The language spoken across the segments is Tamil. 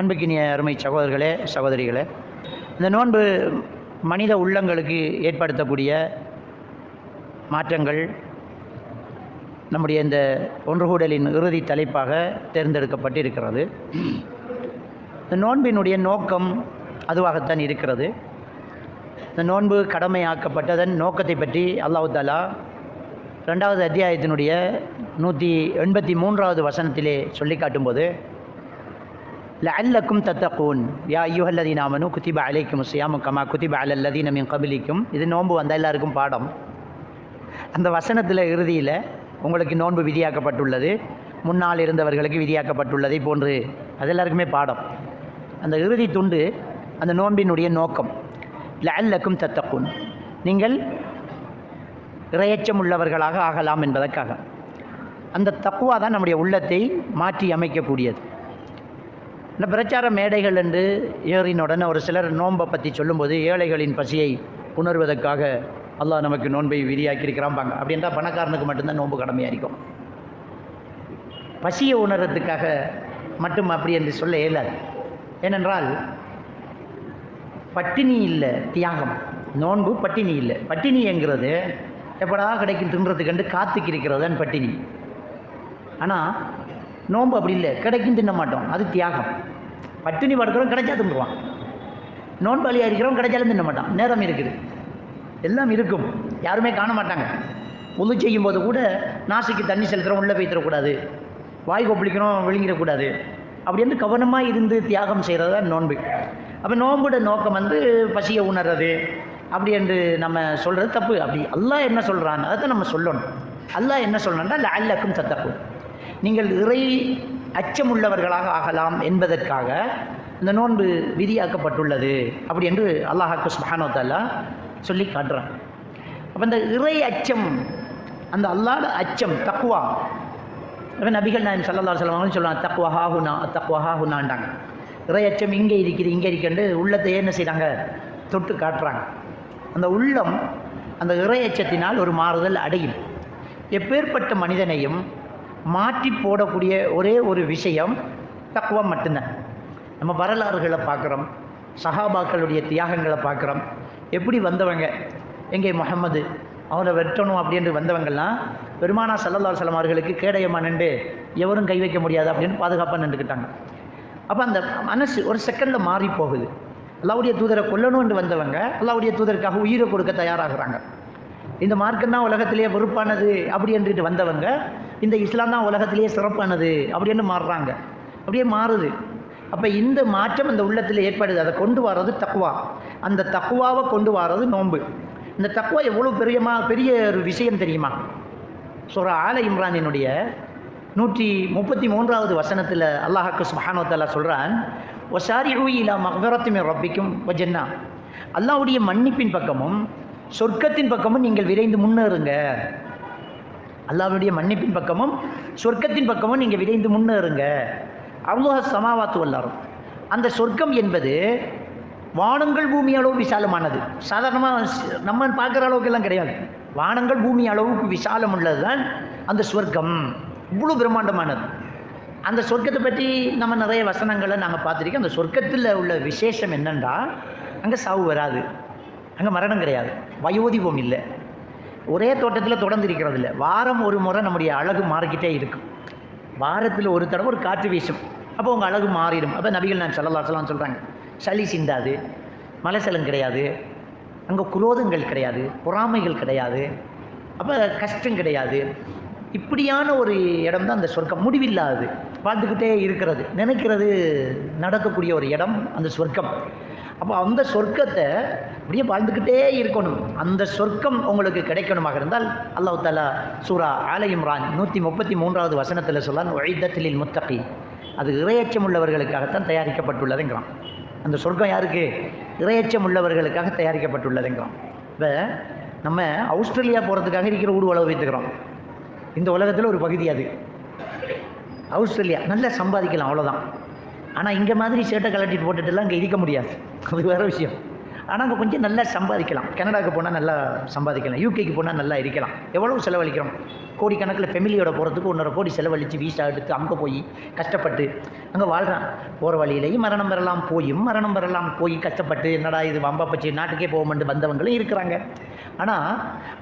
அன்புக்கினிய அருமை சகோதரர்களே சகோதரிகளே இந்த நோன்பு மனித உள்ளங்களுக்கு ஏற்படுத்தக்கூடிய மாற்றங்கள் நம்முடைய இந்த ஒன்றுகூடலின் இறுதி தலைப்பாக தேர்ந்தெடுக்கப்பட்டிருக்கிறது. இந்த நோன்பினுடைய நோக்கம் அதுவாகத்தான் இருக்கிறது. இந்த நோன்பு கடமையாக்கப்பட்டதன் நோக்கத்தை பற்றி அல்லாஹு தாலா ரெண்டாவது அத்தியாயத்தினுடைய நூற்றி எண்பத்தி மூன்றாவது வசனத்திலே சொல்லி காட்டும்போது லஅல்லக்கும் தத்தகூன் யா ஐயுஹல்லதீன ஆமனு குத்திப அலைக்கும் சியாமு கமா குத்திப அலல்லதீன மின் கபிலிக்கும் இது நோன்பு வந்தால் எல்லாருக்கும் பாடம். அந்த வசனத்தில் இறுதியில் உங்களுக்கு நோன்பு விதியாக்கப்பட்டுள்ளது. முன்னால் இருந்தவர்களுக்கு விதியாக்கப்பட்டுள்ளதை போன்று அது எல்லாருக்குமே பாடம். அந்த இறுதி துண்டு அந்த நோன்பினுடைய நோக்கம். லஅல்லக்கும் தத்தக்கூன் நீங்கள் இரையச்சம் உள்ளவர்களாக ஆகலாம் என்பதற்காக. அந்த தக்குவா தான் நம்முடைய உள்ளத்தை மாற்றி அமைக்கக்கூடியது. இந்த பிரச்சார மேடைகள் என்று ஏறினுடன் ஒரு சிலர் நோன்பை பற்றி சொல்லும்போது ஏழைகளின் பசியை உணர்வதற்காக அல்லாஹ் நமக்கு நோன்பை விரியாக்கியிருக்கிறாம்பாங்க அப்படின்றா பணக்காரனுக்கு மட்டும்தான் நோன்பு கடமையாக இருக்கும். பசியை உணர்றதுக்காக மட்டும் அப்படி என்று சொல்ல இயலாது. ஏனென்றால் பட்டினி இல்லை தியாகம். நோன்பு பட்டினி இல்லை. பட்டினிங்கிறது எப்படா கிடைக்கும் தின்றதுக்கண்டு காத்துக்கு இருக்கிறதான் பட்டினி. ஆனால் நோன்பு அப்படி இல்லை. கிடைக்கும் தின்ன மாட்டோம். அது தியாகம். பட்டினி படுக்கிறோம் கிடைச்சா தின்றுவான் நோன்பாளியாக இருக்கிறோம் கிடைச்சாலும் தின்ன மாட்டான். நேரம் இருக்குது. எல்லாம் இருக்கும். யாருமே காண மாட்டாங்க. உது செய்யும் போது கூட நாசிக்கு தண்ணி செலுத்துகிறோம் உள்ளே போய்த்திடக்கூடாது வாய் கொப்பளிக்கிறோம். விழுங்கிடக்கூடாது. அப்படி வந்து கவனமாக இருந்து தியாகம் செய்கிறது தான் நோன்பு. அப்போ நோன்போட நோக்கம் வந்து பசியை உணர்றது. அப்படி என்று நம்ம சொல்கிறது தப்பு. அப்படி அல்லாஹ் என்ன சொல்கிறான் அதை தான் நம்ம சொல்லணும். அல்லாஹ் என்ன சொல்லணும்னா அல்லக்கும் தத்தக்கும் நீங்கள் இறை அச்சமுள்ளவர்களாக ஆகலாம் என்பதற்காக இந்த நோன்பு விதியாக்கப்பட்டுள்ளது அப்படி என்று அல்லாஹாக்கு சுபானோத்தாலா சொல்லி காட்டுறான். அப்போ இந்த இறை அச்சம் அந்த அல்லாத அச்சம் தக்குவா அப்போ நபிகள் நாயம் சல்லா சொல்லுவாங்கன்னு சொல்லுவாங்க தக்குவா ஹாஹுனா தக்குவா ஹாஹுனான்டாங்க இறை அச்சம் இங்கே இருக்குது இங்கே இருக்குன்னு உள்ளத்தை என்ன செய்கிறாங்க தொட்டு காட்டுறாங்க. அந்த உள்ளம் அந்த இறை அச்சத்தினால் ஒரு மாறுதல் அடையும். எப்பேற்பட்ட மனிதனையும் மாற்றி போடக்கூடிய ஒரே ஒரு விஷயம் தக்குவா மட்டும்தான். நம்ம வரலாறுகளை பார்க்குறோம் சஹாபாக்களுடைய தியாகங்களை பார்க்குறோம். எப்படி வந்தவங்க? எங்கே முகமது அவரை வெட்டணும் அப்படின்ட்டு வந்தவங்கெல்லாம் பெருமானா சல்லல்லா சலம் அவர்களுக்கு கேடயமா நின்று எவரும் கை வைக்க முடியாது அப்படின்னு பாதுகாப்பாக நின்றுக்கிட்டாங்க. அப்போ அந்த மனசு ஒரு செகண்டில் மாறி போகுது. அல்லாவுடைய தூதரை கொல்லணும்னு வந்தவங்க அல்லாவுடைய தூதருக்காக உயிரை கொடுக்க தயாராகிறாங்க. இந்த மார்க்கம் தான் உலகத்திலேயே வெறுப்பானது அப்படி என்றுட்டு வந்தவங்க இந்த இஸ்லாம் தான் உலகத்திலேயே சிறப்பானது அப்படின்னு மாறுறாங்க. அப்படியே மாறுது. அப்போ இந்த மாற்றம் அந்த உள்ளத்தில் ஏற்படுது. அதை கொண்டு வர்றது தக்குவா அந்த தக்குவாவை கொண்டு வர்றது நோன்பு. இந்த தக்குவா எவ்வளோ பெரியமா பெரிய ஒரு விஷயம் தெரியுமா? சொல்கிற ஆல இம்ரானினுடைய நூற்றி முப்பத்தி மூன்றாவது வசனத்தில் அல்லாஹாக்கு சுஹானோத்தல்லா சொல்கிறான் ஒசாரி இலா மகரத்துமே ரப்பிக்கும் வஜன்னா. அல்லாவுடைய மன்னிப்பின் பக்கமும் சொர்க்கத்தின் பக்கமும் நீங்கள் விரைந்து முன்னேறுங்க. அல்லாவுடைய மன்னிப்பின் பக்கமும் சொர்க்கத்தின் பக்கமும் நீங்கள் விரைந்து முன்னேறுங்க. அவ்வளோ சமாவாத்து வல்லாரும் அந்த சொர்க்கம் என்பது வானங்கள் பூமி அளவு விசாலமானது. சாதாரணமாக நம்ம பார்க்குற அளவுக்கெல்லாம் கிடையாது. வானங்கள் பூமி அளவுக்கு விசாலம் உள்ளது தான் அந்த சொர்க்கம். இவ்வளோ பிரம்மாண்டமானது. அந்த சொர்க்கத்தை பற்றி நம்ம நிறைய வசனங்களை நாங்கள் பார்த்துருக்கோம். அந்த சொர்க்கத்தில் உள்ள விசேஷம் என்னென்னா அங்கே சாவு வராது. அங்கே மரணம் கிடையாது. வயோதிபம் இல்லை. ஒரே தோட்டத்தில் தொடர்ந்து இருக்கிறது இல்லை வாரம் ஒரு முறை நம்முடைய அழகு மாறிக்கிட்டே இருக்கும். வாரத்தில் ஒரு தடவை ஒரு காற்று வீசும். அப்போ உங்கள் அழகு மாறிடும். அப்போ நபிகள் நான் சொல்லலாம் சொல்லலாம் சொல்கிறாங்க சளி சிந்தாது மலைசலம் கிடையாது அங்கே குரோதங்கள் கிடையாது பொறாமைகள் கிடையாது அப்போ கஷ்டம் கிடையாது. இப்படியான ஒரு இடம் தான் அந்த சொர்க்கம். முடிவில்லாது. வாழ்ந்துக்கிட்டே இருக்கிறது. நினைக்கிறது நடக்கக்கூடிய ஒரு இடம் அந்த சொர்க்கம். அப்போ அந்த சொர்க்கத்தை அப்படியே வாழ்ந்துக்கிட்டே இருக்கணும். அந்த சொர்க்கம் உங்களுக்கு கிடைக்கணுமாக இருந்தால் அல்லாஹ் தாலா சூரா ஆல இம்ரான் நூற்றி முப்பத்தி மூன்றாவது வசனத்தில் சொல்லான் ஒழிதத்திலில் முத்தகி அது இறையச்சம் உள்ளவர்களுக்காகத்தான் தயாரிக்கப்பட்டுள்ளதுங்கிறான். அந்த சொர்க்கம் யாருக்கு? இறையச்சம் உள்ளவர்களுக்காக தயாரிக்கப்பட்டுள்ளதுங்கிறான். இப்போ நம்ம ஆஸ்திரேலியா போகிறதுக்காக இருக்கிற ஊர் உழவு வைத்துக்கிறோம். இந்த உலகத்தில் ஒரு பகுதி அது. ஆஸ்திரேலியா நல்லா சம்பாதிக்கலாம் அவ்வளோதான் ஆனால் இங்கே மாதிரி ஷர்ட்டை கலட்டிட்டு போட்டுட்டுலாம் இங்கே இருக்க முடியாது. அது வேறு விஷயம். ஆனால் அங்கே கொஞ்சம் நல்லா சம்பாதிக்கலாம். கனடாவுக்கு போனால் நல்லா சம்பாதிக்கலாம். யூகேக்கு போனால் நல்லா இருக்கலாம். எவ்வளவு செலவழிக்கிறோம்? கோடிக்கணக்கில் ஃபெமிலியோட போகிறதுக்கு ஒன்றரை கோடி செலவழித்து வீசா எடுத்து அங்கே போய் கஷ்டப்பட்டு அங்கே வாழ்கிறான் போகிற வழியிலேயும் மரணம் பெறலாம் போயும் மரணம் பெறலாம் போய் கஷ்டப்பட்டு என்னடா இது வம்பா பச்சு நாட்டுக்கே போக வந்தவங்களும் இருக்கிறாங்க. ஆனால்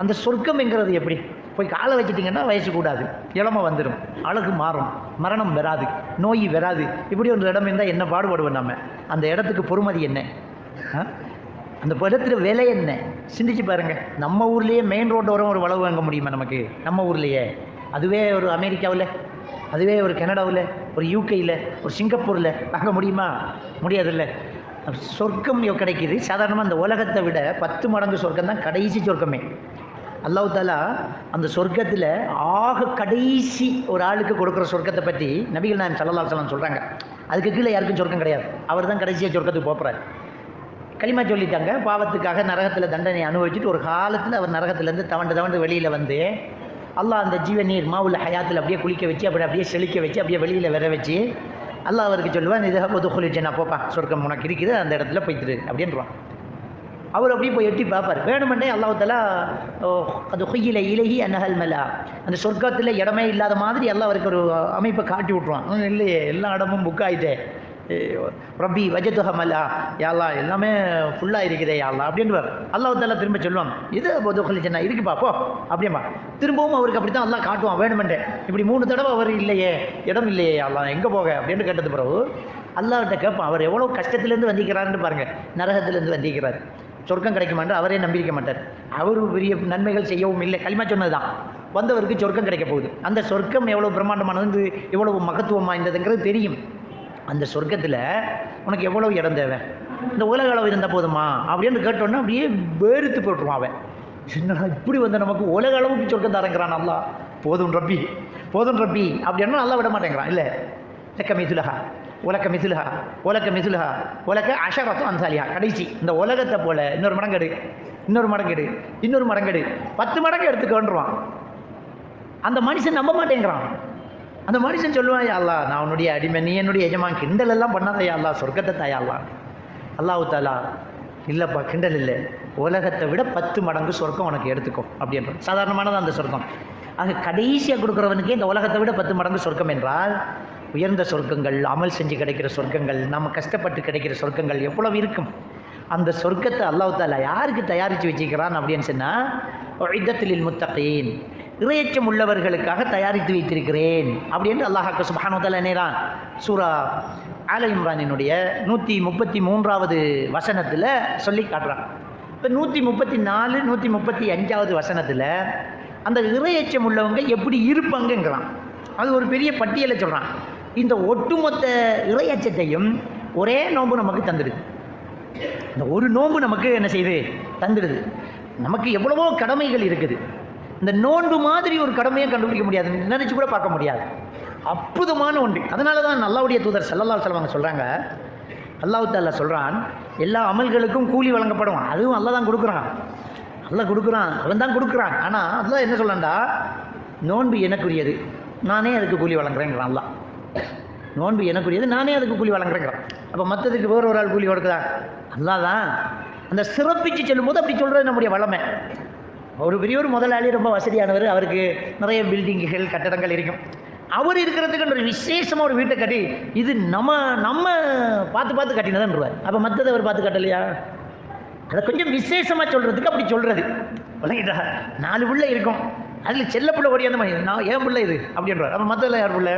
அந்த சொர்க்கம்ங்கிறது எப்படி? போய் காலை வச்சிட்டிங்கன்னா வயசு கூடாது. இளமை வந்துடும் அழகு மாறும். மரணம் வராது. நோய் வராது. இப்படி ஒரு இடம் இருந்தால் என்ன பாடுபடுவோம் நம்ம அந்த இடத்துக்கு பொறுமதி என்ன? அந்த இடத்துல விலை என்ன? சிந்திச்சு பாருங்கள் நம்ம ஊர்லேயே மெயின் ரோடு வரும் ஒரு வளவு வாங்க முடியுமா நமக்கு? நம்ம ஊர்லேயே. அதுவே ஒரு அமெரிக்காவில் அதுவே ஒரு கனடாவில் ஒரு யூகேயில் ஒரு சிங்கப்பூரில் வாங்க முடியுமா? முடியாதுல்ல. சொர்க்கம் கிடைக்கிது. சாதாரணமாக அந்த உலகத்தை விட பத்து மடங்கு சொர்க்கம் தான் கடைசி சொர்க்கமே. அல்லாஹ் தாலா அந்த சொர்க்கத்தில் ஆக கடைசி ஒரு ஆளுக்கு கொடுக்குற சொர்க்கத்தை பற்றி நபிகள் நாயம் சல்லல்லா சலாம் சொல்கிறாங்க அதுக்கு கீழே யாருக்கும் சொர்க்கம் கிடையாது. அவர் தான் கடைசியாக சொர்க்கத்துக்கு போகிறார் களிமா சொல்லிட்டாங்க. பாவத்துக்காக நரகத்தில் தண்டனை அனுபவிச்சுட்டு ஒரு காலத்தில் அவர் நரகத்துலேருந்து தவண்டு தவண்டு வெளியில் வந்து அல்லாஹ் அந்த ஜீவ நீர் மாவுல ஹயாத்தில் அப்படியே குளிக்க வச்சு அப்படி அப்படியே செழிக்க வச்சு அப்படியே வெளியில் வர வச்சு அல்லாஹ் அவருக்கு சொல்லுவான் இதாக பொது நான் போப்பா சொர்க்கம் உனக்கு இருக்குது அந்த இடத்துல போய்த்துரு அப்படின்றான். அவர் அப்படியே போய் எட்டி பார்ப்பார். வேணுமெண்டே அல்லாஹாலா அது ஹொய்யில இலகி அன்னஹல் மலா. அந்த சொர்க்கத்தில் இடமே இல்லாத மாதிரி எல்லாம் அவருக்கு ஒரு அமைப்பை காட்டி விட்ருவான் இல்லையே எல்லா இடமும் புக் ஆகிட்டே ரப்பி வஜத்துஹ மல்லா யாழ்லா எல்லாமே ஃபுல்லாக இருக்குதே யாழ்லா அப்படின்வார் அல்லாஹ் திரும்ப சொல்லுவான். இது பொது சொன்னா இருக்கு பாப்போ அப்படியேம்மா திரும்பவும் அவருக்கு அப்படி தான் எல்லாம் காட்டுவான். வேணுமெண்டே இப்படி மூணு தடவை அவர் இல்லையே இடம் இல்லையே யாழ்லா எங்கே போக? அப்படின்னு கேட்டது பிறகு அல்லாவிட்ட கேட்பான். அவர் எவ்வளோ கஷ்டத்துலேருந்து வந்திக்கிறாருன்னு பாருங்கள் நரகத்துலேருந்து வந்திக்கிறார் சொர்க்கம் கிடைக்குமான்னு அவரே நம்பியிருக்க மாட்டார். அவர் பெரிய நன்மைகள் செய்யவும் இல்லை. களிமா சொன்னது தான் வந்தவருக்கு சொர்க்கம் கிடைக்க போகுது. அந்த சொர்க்கம் எவ்வளோ பிரம்மாண்டமானது எவ்வளவு மகத்துவம் வாய்ந்ததுங்கிறது தெரியும். அந்த சொர்க்கத்தில் உனக்கு எவ்வளோ இடம் தேவை? இந்த உலக அளவு இருந்தால் போதுமா? அப்படின்னு கேட்டோன்னா அப்படியே வேறுத்து போட்டுருவான் அவன். என்னடா இப்படி வந்து நமக்கு உலக அளவுக்கு சொர்க்கம் தரங்கிறான் நல்லா போதும் ரப்பி. போதும் ரப்பி. அப்படின்னா நல்லா விட மாட்டேங்கிறான். இல்லை. லக்க மிதுலஹா உலக மிதுலஹா உலக மிதுலஹா உலக அஷரத்து அன்சாலியா கடைசி இந்த உலகத்தை போல இன்னொரு மடங்கெடு இன்னொரு மடங்கெடு இன்னொரு மடங்கெடு. பத்து மடங்கு எடுத்துக்கொண்டுருவான் அந்த மனுஷன் நம்ப மாட்டேங்கிறான். அந்த மனுஷன் சொல்லுவான் யா அல்லா நான் உன்னுடைய அடிமை நீ என்னுடைய எஜமான். கிண்டல் எல்லாம் பண்ணாத யா சொர்க்கத்தை தாயா அல்லாஹு. தாலா இல்லைப்பா கிண்டல் இல்லை. உலகத்தை விட பத்து மடங்கு சொர்க்கம் உனக்கு எடுத்துக்கும் அப்படின்ற சாதாரணமானது அந்த சொர்க்கம். ஆக கடைசியாக கொடுக்குறவனுக்கு இந்த உலகத்தை விட பத்து மடங்கு சொர்க்கம் என்றால் உயர்ந்த சொர்க்கங்கள் அமல் செஞ்சு கிடைக்கிற சொர்க்கங்கள் நம்ம கஷ்டப்பட்டு கிடைக்கிற சொர்க்கங்கள் எவ்வளவு இருக்கும்? அந்த சொர்க்கத்தை அல்லாஹ் யாருக்கு தயாரித்து வச்சுக்கிறான் அப்படின்னு சொன்னால் இத்தத்தில் முத்தகையின் இறையச்சம் உள்ளவர்களுக்காக தயாரித்து வைத்திருக்கிறேன் அப்படின்னு அல்லாஹாக்கு சுபானுதல் நேரான் சூரா ஆல இம்ரானினுடைய நூற்றி முப்பத்தி மூன்றாவது வசனத்தில் சொல்லி காட்டுறான். இப்போ நூற்றி முப்பத்தி நாலு நூற்றி முப்பத்தி அஞ்சாவது வசனத்தில் அந்த இறையச்சம் உள்ளவங்க எப்படி இருப்பாங்கங்கிறான். அது ஒரு பெரிய பட்டியலை சொல்கிறான் இந்த ஒட்டுமொத்த இறையச்சத்தையும் ஒரே நோன்பு நமக்கு தந்துடுது. இந்த ஒரு நோன்பு நமக்கு என்ன செய்யுது தந்துடுது. நமக்கு எவ்வளவோ கடமைகள் இருக்குது. இந்த நோன்பு மாதிரி ஒரு கடமையை கண்டுபிடிக்க முடியாது. நினைச்சு கூட பார்க்க முடியாது. அற்புதமான ஒன்று. அதனால தான் நல்லாவுடைய தூதர் செல்லல்லா செல்வாங்க சொல்கிறாங்க அல்லாஹ் சொல்கிறான் எல்லா அமல்களுக்கும் கூலி வழங்கப்படும் அதுவும் அல்ல தான் கொடுக்குறான். அல்ல கொடுக்குறான். அவன் தான் கொடுக்குறான். ஆனால் அதெல்லாம் என்ன சொல்லண்டா நோன்பு எனக்குரியது. நானே அதுக்கு கூலி வழங்குறேங்கிறான் அல்லா நோன்பு எனக்குரியது நானே அதுக்கு கூலி வழங்குறேங்கிறேன். அப்போ மற்றதுக்கு வேறு ஒரு ஆள் கூலி கொடுக்குதா? அல்லாதான். அந்த சிறப்பிச்சு செல்லும்போது அப்படி சொல்கிறது நம்முடைய வளமை ஒரு பெரியவர் முதலாளி ரொம்ப வசதியானவர் அவருக்கு நிறைய பில்டிங்குகள் கட்டடங்கள் இருக்கும். அவர் இருக்கிறதுக்கு ஒரு விசேஷமாக ஒரு வீட்டை கட்டி இது நம்ம நம்ம பார்த்து பார்த்து கட்டினதான்ருவார் அப்போ மற்றது அவர் பார்த்து கட்டலையா? அதை கொஞ்சம் விசேஷமாக சொல்கிறதுக்கு அப்படி சொல்கிறது விளங்கிட்டா? நாலு பிள்ளை இருக்கும். அதில் செல்ல பிள்ளை ஓடியாந்த மாதிரி நான் ஏன் பிள்ளை இது? அப்படின்றார். அப்போ மற்றதில் யார் பிள்ளை?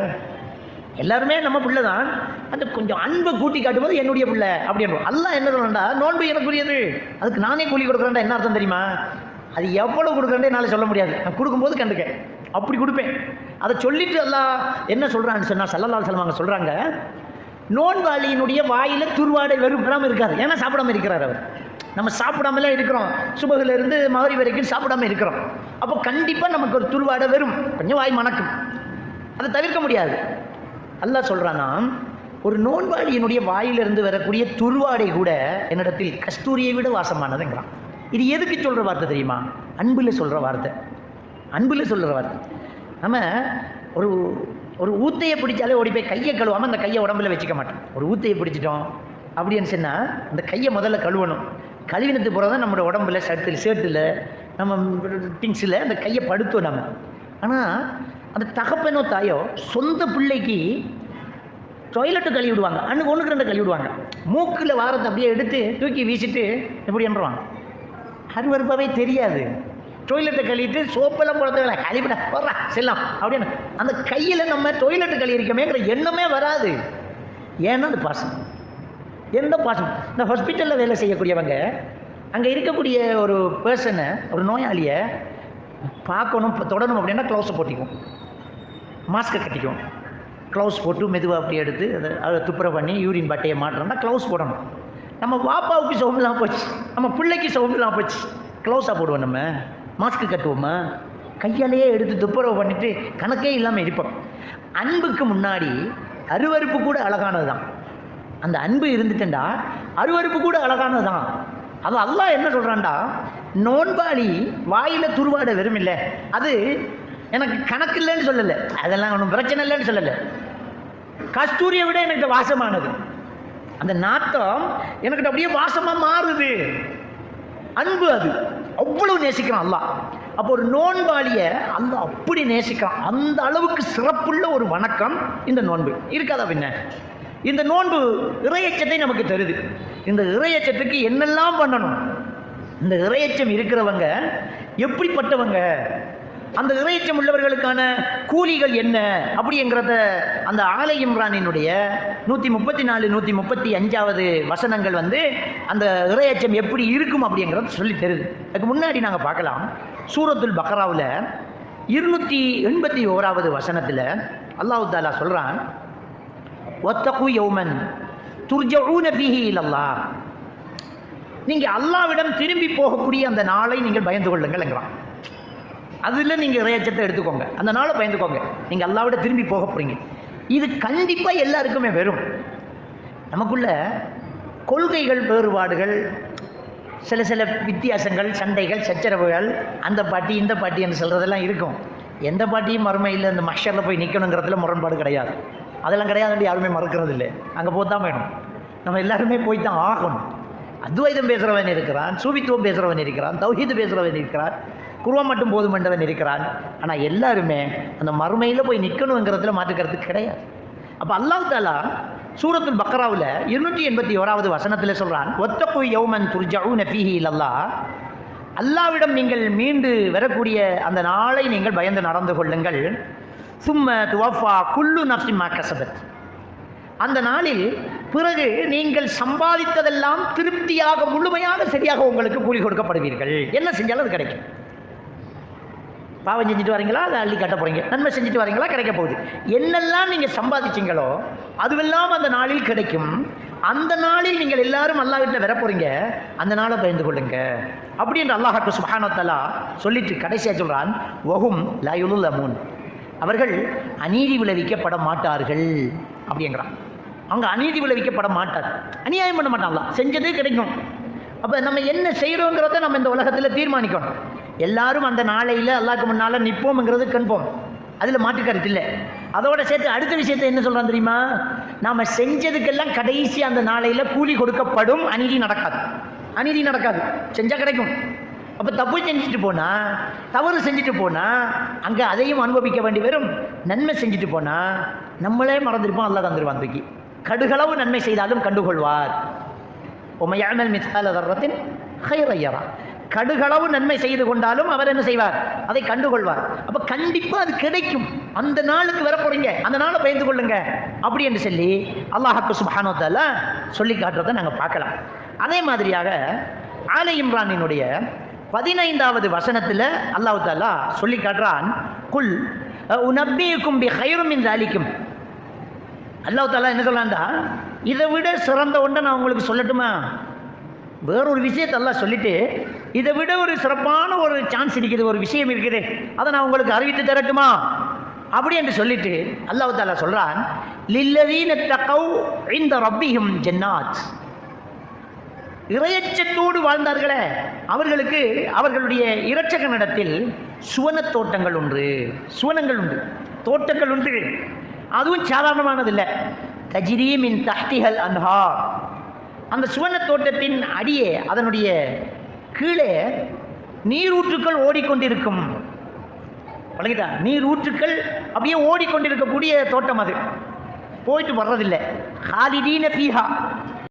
எல்லாருமே நம்ம பிள்ளை தான் அந்த கொஞ்சம் அன்பை கூட்டி காட்டும்போது என்னுடைய பிள்ளை அப்படின்னு அல்லாஹ் என்ன சொல்லண்டா நோன்பு எனக்குரியது. அதுக்கு நானே கூலி கொடுக்குறேன்டா என்ன அர்த்தம் தெரியுமா? அது எவ்வளோ கொடுக்குறேன்டே என்னால் சொல்ல முடியாது. நான் கொடுக்கும்போது கண்டுக்க அப்படி கொடுப்பேன். அதை சொல்லிட்டு அல்லாஹ் என்ன சொல்கிறான்னு சொன்னால் சல்லல்லால் செல்வாங்க சொல்கிறாங்க நோன்பாளியினுடைய வாயில் துருவாடை வெறுப்படாமல் இருக்காது. ஏன்னா சாப்பிடாம இருக்கிறார் அவர். நம்ம சாப்பிடாமலே இருக்கிறோம். சுபகிலிருந்து மதுரை வரைக்கும் சாப்பிடாம இருக்கிறோம். அப்போ கண்டிப்பாக நமக்கு ஒரு துருவாடை வெறும். கொஞ்சம் வாய் மணக்கும். அதை தவிர்க்க முடியாது. அல்லாஹ் சொல்கிறானா ஒரு நோன்பாளியினுடைய வாயிலிருந்து வரக்கூடிய துருவாடை கூட என்னிடத்தில் கஸ்தூரியை விட வாசமானதுங்கிறான். இது எதுக்கு சொல்கிற வார்த்தை தெரியுமா? அன்பில் சொல்கிற வார்த்தை. அன்பில் சொல்கிற வார்த்தை. நம்ம ஒரு ஒரு ஊத்தையை பிடிச்சாலே ஓடி போய் கையை கழுவாமல் அந்த கையை உடம்புல வச்சுக்க மாட்டோம். ஒரு ஊத்தையை பிடிச்சிட்டோம் அப்படின்னு சொன்னால் அந்த கையை முதல்ல கழுவணும். கழுவினத்து பிறகு தான் நம்மளோட உடம்புல ஷர்ட்டில் ஷர்ட்டில் நம்ம திங்ஸில் அந்த கையை படுத்தோம் நம்ம. ஆனால் அந்த தகப்பனோ தாயோ சொந்த பிள்ளைக்கு டொய்லெட்டு கழுவி விடுவாங்க. அன்னுக்கு ஒன்றுக்கு ரெண்டு கழுவி விடுவாங்க. மூக்கில் வாரத்தை அப்படியே எடுத்து தூக்கி வீசிட்டு எப்படி என்றுவாங்க அருவருப்பாவே தெரியாது. டொய்லெட்டை கழுவிட்டு சோப்பெல்லாம் போடுறதுல கழுவிட போடுறா செல்லாம் அப்படின்னு. அந்த கையில் நம்ம டொய்லெட்டு கழுவிருக்கமேங்கிற எண்ணமே வராது. ஏன்னா அது பாசம். எந்த பாசம்? இந்த ஹாஸ்பிட்டலில் வேலை செய்யக்கூடியவங்க அங்கே இருக்கக்கூடிய ஒரு பர்சனை ஒரு நோயாளியை பார்க்கணும் தொடணும் அப்படின்னா க்ளவுஸை போட்டிக்கும் மாஸ்க்கை கட்டிக்கும் க்ளவுஸ் போட்டு மெதுவாக அப்படி எடுத்து அதை அதை துப்புரை பண்ணி யூரின் பட்டையை மாட்டணும்னா க்ளவுஸ் போடணும். நம்ம பாப்பாவுக்கு சோம்பலாம் போச்சு. நம்ம பிள்ளைக்கு சோம்பலாம் போச்சு. க்ளவுஸாக போடுவோம் நம்ம. மாஸ்க்கு கட்டுவோமா? கையாலேயே எடுத்து துப்புரவு பண்ணிவிட்டு கணக்கே இல்லாமல் இருப்போம். அன்புக்கு முன்னாடி அருவருப்பு கூட அழகானது தான் அந்த அன்பு இருந்துட்டேன்டா அருவருப்பு கூட அழகானது தான் அது அல்லாஹ் என்ன சொல்கிறான்டா நோன்பாளி வாயில் துருவாட வெறும் இல்லை. அது எனக்கு கணக்கு இல்லைன்னு சொல்லலை. அதெல்லாம் ஒன்றும் பிரச்சனை இல்லைன்னு சொல்லலை. கஸ்தூரியை விட எனக்கு வாசமானது. அந்த நாத்தம் எனக்கு அப்படியே வாசமாக மாறுது. அன்பு அது. அவ்வளவு நேசிக்கிறான் அல்லா அப்போ ஒரு நோன்பாளியை அந்த அப்படி நேசிக்கிறான். அந்த அளவுக்கு சிறப்புள்ள ஒரு வணக்கம் இந்த நோன்பு. இருக்காதா பின்ன? இந்த நோன்பு இறையச்சத்தை நமக்கு தருது. இந்த இறையச்சத்துக்கு என்னெல்லாம் பண்ணணும்? இந்த இறையச்சம் இருக்கிறவங்க எப்படிப்பட்டவங்க? அந்த இறையச்சம் உள்ளவர்களுக்கான கூலிகள் என்ன? அப்படிங்கிறத அந்த ஆலை இம்ரானினுடைய நூற்றி முப்பத்தி நாலு நூற்றி முப்பத்தி அஞ்சாவது வசனங்கள் வந்து அந்த இறையச்சம் எப்படி இருக்கும் அப்படிங்கிறத சொல்லி தருது. அதுக்கு முன்னாடி நாங்கள் பார்க்கலாம். சூரத்துல் பக்ராவில் இருநூற்றி எண்பத்தி ஓராவது வசனத்தில் அல்லாஹு தாலா சொல்கிறான் ஒத்தகு யௌமன் துர்ஜூன பிஹி இல்லல்லா நீங்கள் அல்லாவிடம் திரும்பி போகக்கூடிய அந்த நாளை நீங்கள் பயந்து கொள்ளுங்கள்ங்கிறான் அதில் நீங்கள் இறையச்சத்தை எடுத்துக்கோங்க. அந்த நாளை பயந்துக்கோங்க. நீங்கள் அல்லாவிட திரும்பி போக போகிறீங்க இது கண்டிப்பாக எல்லாருக்குமே வரும். நமக்குள்ள கொள்கைகள் வேறுபாடுகள் சில சில வித்தியாசங்கள் சண்டைகள் சச்சரவுகள் அந்த பாட்டி இந்த பாட்டி என்று சொல்கிறதெல்லாம் இருக்கும். எந்த பாட்டியும் மறுமையில் இந்த மஷரில் போய் நிற்கணுங்கிறதுல முரண்பாடு கிடையாது. அதெல்லாம் கிடையாது யாருமே மறுக்கிறது இல்லை அங்கே போய் தான் வேணும். நம்ம எல்லாருமே போய் தான் ஆகணும். அத்வைதம் பேசுகிறவன் இருக்கிறான் சூவித்துவம் பேசுகிறவன் இருக்கிறான் தௌஹீது பேசுகிறவன் இருக்கிறான் குருவம் மட்டும் போதும் என்றவன் இருக்கிறான். ஆனால் எல்லாருமே அந்த மறுமையில் போய் நிற்கணுங்கிறதுல மாற்றுக்கிறது கிடையாது. அப்போ அல்லாஹ் தாலா சூரத்துல் பக்ராவில் இருநூற்றி எண்பத்தி ஓராவது வசனத்தில் சொல்கிறான் ஒத்தப்பு யௌமன் துர்ஜவு நஃபிஹி இல்லல்லா அல்லாவிடம் நீங்கள் மீண்டு வரக்கூடிய அந்த நாளை நீங்கள் பயந்து நடந்து கொள்ளுங்கள். சும்ம துவஃபா குல்லு நஃப்சி கசபத். அந்த நாளில் பிறகு நீங்கள் சம்பாதித்ததெல்லாம் திருப்தியாக முழுமையாக சரியாக உங்களுக்கு கூலி கொடுக்கப்படுவீர்கள். என்ன செஞ்சாலும் அது கிடைக்கும். பாவம் செஞ்சுட்டு வரீங்களா? அதை அள்ளி கட்ட போகிறீங்க நன்மை செஞ்சுட்டு வரீங்களா? கிடைக்க போகுது. என்னெல்லாம் நீங்கள் சம்பாதிச்சீங்களோ அதுவெல்லாம் அந்த நாளில் கிடைக்கும். அந்த நாளில் நீங்கள் எல்லாரும் அல்லா வீட்டில் வர போகிறீங்க அந்த நாளை பயந்து கொள்ளுங்க. அப்படின்ற அல்லாஹாக்கு சுபானத்தலா சொல்லிட்டு கடைசியாக சொல்கிறான் ஒகும் லயுலுல் அமூன் அவர்கள் அநீதி விளைவிக்கப்பட மாட்டார்கள். அப்படிங்கிறான் அங்கே அநீதி விளைவிக்கப்பட மாட்டார். அநியாயம் பண்ண மாட்டாங்களா செஞ்சதே கிடைக்கும். அப்போ நம்ம என்ன செய்கிறோங்கிறத நம்ம இந்த உலகத்தில் தீர்மானிக்கணும். எல்லாரும் அந்த நாளையில் அல்லாக்கு முன்னால் நிற்போம்ங்கிறது கண்போம். அதில் மாற்று கருத்து இல்லை. அதோட சேர்த்து அடுத்த விஷயத்தை என்ன சொல்கிறான் தெரியுமா? நாம் செஞ்சதுக்கெல்லாம் கடைசி அந்த நாளையில் கூலி கொடுக்கப்படும். அநீதி நடக்காது. அநீதி நடக்காது. செஞ்சால் கிடைக்கும். அப்போ தப்பு செஞ்சுட்டு போனால் தவறு செஞ்சுட்டு போனால் அங்கே அதையும் அனுபவிக்க வேண்டி வரும். நன்மை செஞ்சுட்டு போனால் நம்மளே மறந்துருப்போம். அல்லா தந்துருவான் தூக்கி கடுகளவு நன்மை செய்தாலும் கண்டுகொள்வார். உமையாமல் மிசால தர்றத்தின் ஹைரையரா கடுகளவு நன்மை செய்து கொண்டாலும் அவர் என்ன செய்வார்? அதை கண்டுகொள்வார். அப்போ கண்டிப்பாக அது கிடைக்கும். அந்த நாளுக்கு வரப்போறீங்க. அந்த நாளை பயந்து கொள்ளுங்க. அப்படி என்று சொல்லி அல்லாஹாக்கு சுபானோத்தால சொல்லி காட்டுறதை நாங்கள் பார்க்கலாம். அதே மாதிரியாக ஆலை இம்ரானினுடைய பதினைந்தாவது வசனத்தில் அல்லாஹு தாலா சொல்லி காட்டுறான். குல் உனப்பிக்கும் பி ஹைரும் இந்த அழிக்கும் அல்லாஹ் என்ன சொல்லாண்டா இதை விட சிறந்த ஒன்றை நான் உங்களுக்கு சொல்லட்டுமா? வேறொரு விஷயத்தை எல்லாம் சொல்லிட்டு இதை விட ஒரு சிறப்பான ஒரு சான்ஸ் இருக்குது ஒரு விஷயம் இருக்குது. அதை நான் உங்களுக்கு அறிவித்து தரட்டுமா? அப்படி என்று சொல்லிட்டு அல்லாஹ் தாலா சொல்கிறான் லில்லதீன தகவ் இந்த ரப்பியும் ஜென்னாத். இறையச்சத்தோடு வாழ்ந்தார்களே அவர்களுக்கு அவர்களுடைய இரட்சகனிடத்தில் சுவனத் தோட்டங்கள் உண்டு. சுவனங்கள் உண்டு. தோட்டங்கள் உண்டு. அதுவும் சாதாரணமானதில்லை. தஜிரீமின் தஹ்திகள் அன்ஹா அந்த சுவர்ண தோட்டத்தின் அடியே அதனுடைய கீழே நீரூற்றுக்கள் ஓடிக்கொண்டிருக்கும். பழகிட்டா? நீரூற்றுக்கள் அப்படியே ஓடிக்கொண்டிருக்கக்கூடிய தோட்டம் அது. போயிட்டு வர்றதில்லை. ஹாலிதீன ஃபீஹா.